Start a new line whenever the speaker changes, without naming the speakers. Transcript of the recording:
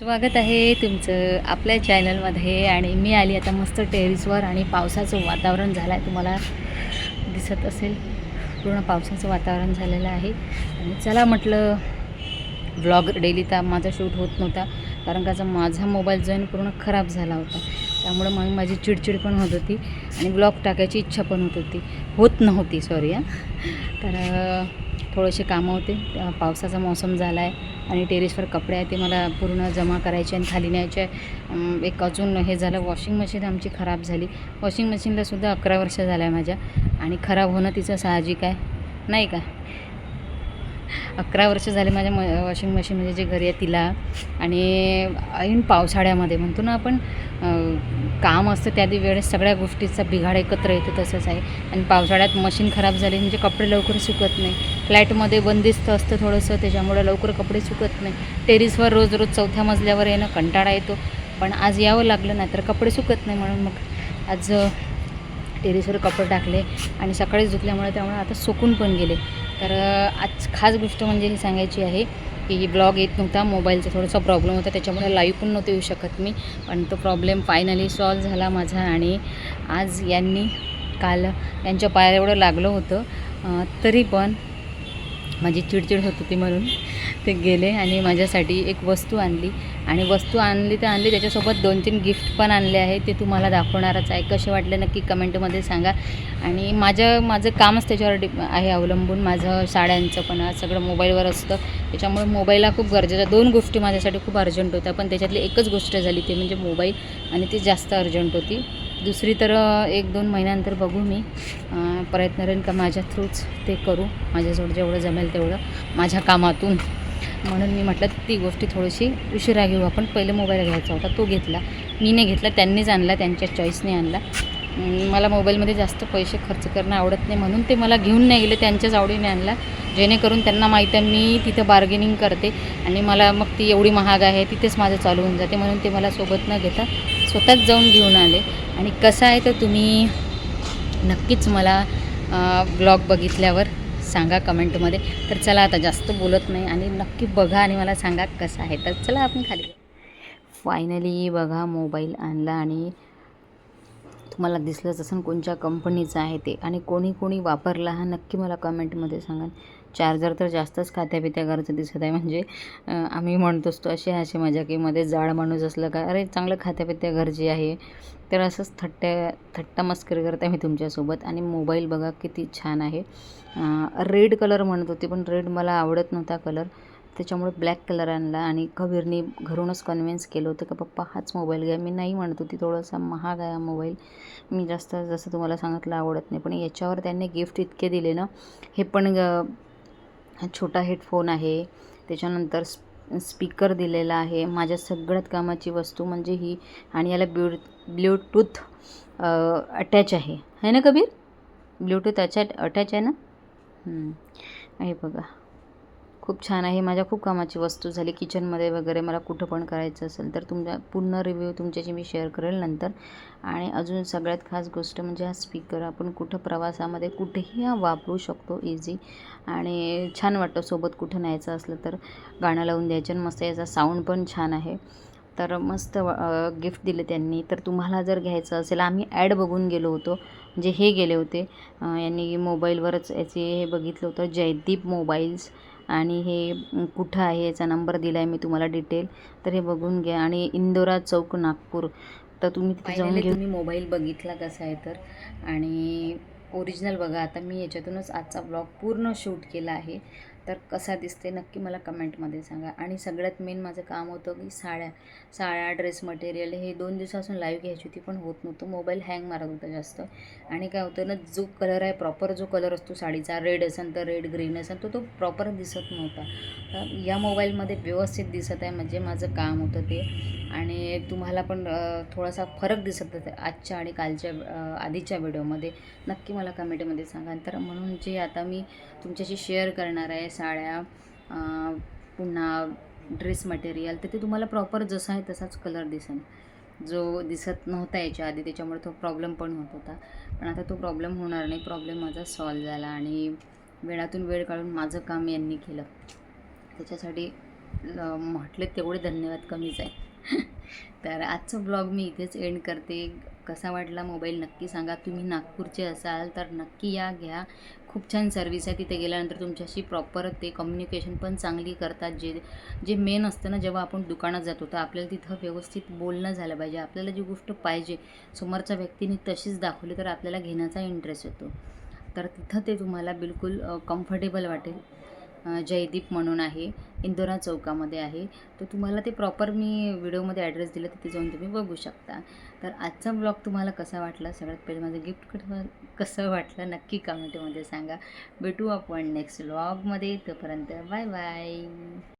स्वागत आहे तुमचं आपल्या चॅनलमध्ये आणि मी आली आता मस्त टेरिसवर आणि पावसाचं वातावरण झालं आहे. तुम्हाला दिसत असेल पूर्ण पावसाचं वातावरण झालेलं आहे. आणि चला म्हटलं ब्लॉग डेली तर माझा शूट होत नव्हता कारण का माझा मोबाईल जो आहे पूर्ण खराब झाला होता. त्यामुळं मग माझी चिडचिड पण होत होती आणि ब्लॉग टाकायची इच्छा पण होत होती. होत नव्हती सॉरी हां. तर थोडेसे कामं होते. पावसाचा मौसम झाला आहे आणि टेरेसवर कपडे आहे ते मला पूर्ण जमा करायचे आणि खाली न्यायचे. एक अजून हे झालं वॉशिंग मशीन आमची खराब झाली. वॉशिंग मशीनलासुद्धा अकरा वर्ष झालं आहे माझ्या. आणि खराब होणं तिचं साहजिक आहे नाही का? अकरा वर्ष झाले माझ्या म वॉशिंग मशीन म्हणजे जे घरी आहे तिला. आणि ऐन पावसाळ्यामध्ये म्हणतो ना आपण काम असतं त्या वेळेस सगळ्या गोष्टीचा बिघाड एकत्र येतो तसंच आहे. आणि पावसाळ्यात मशीन खराब झाली म्हणजे कपडे लवकर सुकत नाही. फ्लॅटमध्ये बंदिस्त असतं थोडंसं त्याच्यामुळे लवकर कपडे सुकत नाही. टेरिसवर रोज रोज चौथ्या मजल्यावर येणं कंटाळा येतो. पण आज यावं लागलं नाही तर कपडे सुकत नाही म्हणून मग आज टेरेसवर कपडे टाकले आणि सकाळीच धुतल्यामुळे त्यामुळे आता सुकून पण गेले. तर आज खास गोष्ट म्हणजे ही सांगायची आहे की ब्लॉग येत नव्हता मोबाईलचा थोडासा प्रॉब्लेम होता त्याच्यामुळे लाईव्ह पण नव्हते येऊ शकत मी. पण तो प्रॉब्लेम फायनली सॉल्व झाला माझा आणि आज यांनी काल यांच्या पायाला एवढं लागलं होतं तरी पण माझी चिडचिड होत होती म्हणून ते गेले आणि माझ्यासाठी एक वस्तू आणली. आणि वस्तू आणली तर आणली त्याच्यासोबत दोन तीन गिफ्ट पण आणले आहे. ते तुम्हाला दाखवणारच आहे. कसे वाटले नक्की कमेंटमध्ये सांगा. आणि माझं माझं कामच त्याच्यावर डि आहे अवलंबून. माझं साड्यांचं पण आज सगळं मोबाईलवर असतं. त्याच्यामुळे मोबाईलला खूप गरजेचं दोन गोष्टी माझ्यासाठी खूप अर्जंट होत्या. पण त्याच्यातली एकच गोष्ट झाली ती म्हणजे मोबाईल आणि ती जास्त अर्जंट होती. दुसरी तर एक दोन महिन्यानंतर बघू मी. प्रयत्न करेन का माझ्या थ्रूच ते करू. माझ्याजवळ जेवढं जमेल तेवढं माझ्या कामातून. म्हणून मी म्हटलं ती गोष्टी थोडीशी उशिरा घेऊ. आपण पहिले मोबाईल घ्यायचा होता तो घेतला. मी नाही घेतला त्यांनीच आणला त्यांच्या चॉईसने आणला. मला मोबाईलमध्ये जास्त पैसे खर्च करणं आवडत नाही म्हणून ते मला घेऊन नाही गेले त्यांच्याच आवडीने आणला. जेणेकरून त्यांना माहीत आहे मी तिथं बार्गेनिंग करते आणि मला मग ती एवढी महाग आहे तिथेच माझं चालू होऊन जाते म्हणून ते मला सोबत न घेता स्वतःच जाऊन घेऊन आले. आणि कसं आहे तर तुम्ही नक्कीच मला ब्लॉग बघितल्यावर सांगा कमेंटमध्ये तर चला आता जास्त बोलत नाही आणि नक्की बघा आणि मला सांगा कसं आहे. तर चला आपण खाली फायनली बघा मोबाईल आणला आणि तुम्हाला दिसलंच असेल कोणत्या कंपनीचं आहे ते. आणि कोणी कोणी वापरला हा नक्की मला कमेंटमध्ये सांगा. चार्जर तर जास्तच खात्यापित्या घरचं दिसत आहे. म्हणजे आम्ही म्हणत असतो असे असे मजाकीमध्ये जाड माणूस असलं का अरे चांगलं खात्यापित्या घरची आहे. तर असंच थट्ट्या थट्टा मस्करी करत आहे मी तुमच्यासोबत. आणि मोबाईल बघा किती छान आहे. रेड कलर म्हणत होते पण रेड मला आवडत नव्हता कलर. त्याच्यामुळे ब्लॅक कलर आणला आणि कबीरने घरूनच कन्व्हिन्स केलं होतं का पप्पा हाच मोबाईल घ्या. मी नाही म्हणत होती थोडासा महाग आहे मोबाईल मी जास्त जसं तुम्हाला सांगितलं आवडत नाही. पण याच्यावर त्यांनी गिफ्ट इतके दिले ना हे पण छोटा हेडफोन आहे. त्याच्यानंतर स्पीकर दिलेला आहे. माझ्या सगळ्यात कामाची वस्तू म्हणजे ही आणि याला ब्लू ब्ल्यूटूथ अटॅच आहे. है ना कबीर? ब्ल्यूटूथ अटॅच अटॅच आहे ना? हे बघा. खूप छान आहे. माझ्या खूप कामाची वस्तू झाली. किचनमध्ये वगैरे मला कुठं पण करायचं असेल तर तुमच्या पूर्ण रिव्ह्यू तुमच्याशी मी शेअर करेल नंतर. आणि अजून सगळ्यात खास गोष्ट म्हणजे हा स्पीकर आपण कुठं प्रवासामध्ये कुठेही हा वापरू शकतो इझी आणि छान वाटतं सोबत कुठं न्यायचं असलं तर गाणं लावून द्यायचं आणि मस्त याचा साऊंड पण छान आहे. तर मस्त गिफ्ट दिले त्यांनी. तर तुम्हाला जर घ्यायचं असेल आम्ही ॲड बघून गेलो होतो. म्हणजे हे गेले होते. यांनी मोबाईलवरच याचे हे बघितलं होतं. जयदीप मोबाईल्स आणि हे कुठं आहे याचा नंबर दिला आहे मी तुम्हाला डिटेल तर हे बघून घ्या. आणि इंदोरा चौक नागपूर. तर तुम्ही तिथे जाऊन घेऊन तुम्ही मोबाईल बघितला कसा आहे तर. आणि ओरिजिनल बघा. आता मी याच्यातूनच आजचा ब्लॉग पूर्ण शूट केला आहे. तर कसा दिसते नक्की मला कमेंटमध्ये सांगा. आणि सगळ्यात मेन माझं काम होतं की साड्या साड्या ड्रेस मटेरियल हे दोन दिवसापासून लाईव्ह घ्यायची होती पण होत नव्हतं. मोबाईल हँग मारत होता जास्त. आणि काय होतं ना जो कलर आहे प्रॉपर जो कलर असतो साडीचा रेड असेल तर रेड ग्रीन असेल तर तो प्रॉपर दिसत नव्हता. तर या मोबाईलमध्ये व्यवस्थित दिसत आहे म्हणजे माझं काम होतं ते. आणि तुम्हाला पण थोडासा फरक दिसत होता आजच्या आणि कालच्या आधीच्या व्हिडिओमध्ये नक्की मला कमेंटमध्ये सांगा. तर म्हणून जे आता मी तुमच्याशी शेअर करणार आहे साड्या पुन्हा ड्रेस मटेरियल तर ते तुम्हाला प्रॉपर जसा आहे तसाच कलर दिसेल. जो दिसत नव्हता याच्या आधी त्याच्यामुळे तो प्रॉब्लेम पण होत होता. पण आता तो प्रॉब्लेम होणार नाही प्रॉब्लेम माझा सॉल्व झाला आणि वेळातून वेळ काढून माझं काम यांनी केलं. त्याच्यासाठी ल- म्हटले तेवढे धन्यवाद कमीच आहे. तर आजचा ब्लॉग मी इथेच एंड करते. कसा वाटला मोबाईल नक्की सांगा. तुम्ही नागपूरचे असाल तर नक्की या घ्या. खूप छान सर्विस आहे तिथे गेल्यानंतर तुमच्याशी प्रॉपर ते कम्युनिकेशन पण चांगली करतात. जे जे मेन असतं ना जेव्हा आपण दुकानात जातो तर आपल्याला तिथं व्यवस्थित बोलणं झालं पाहिजे. आपल्याला जी गोष्ट पाहिजे समोरच्या व्यक्तीने तशीच दाखवली तर आपल्याला घेण्याचा इंटरेस्ट येतो. तर तिथं ते तुम्हाला बिलकुल कम्फर्टेबल वाटेल. जयदीप म्हणून आहे इंदोरा चौकामध्ये आहे. तर तुम्हाला ते प्रॉपर मी व्हिडिओमध्ये ॲड्रेस दिला तिथे जाऊन तुम्ही बघू शकता. तर आजचा ब्लॉग तुम्हाला कसा वाटला? सगळ्यात पहिले माझं गिफ्ट कसं वाटलं? नक्की कमेंटमध्ये सांगा. भेटू आपण नेक्स्ट ब्लॉगमध्ये तोपर्यंत बाय बाय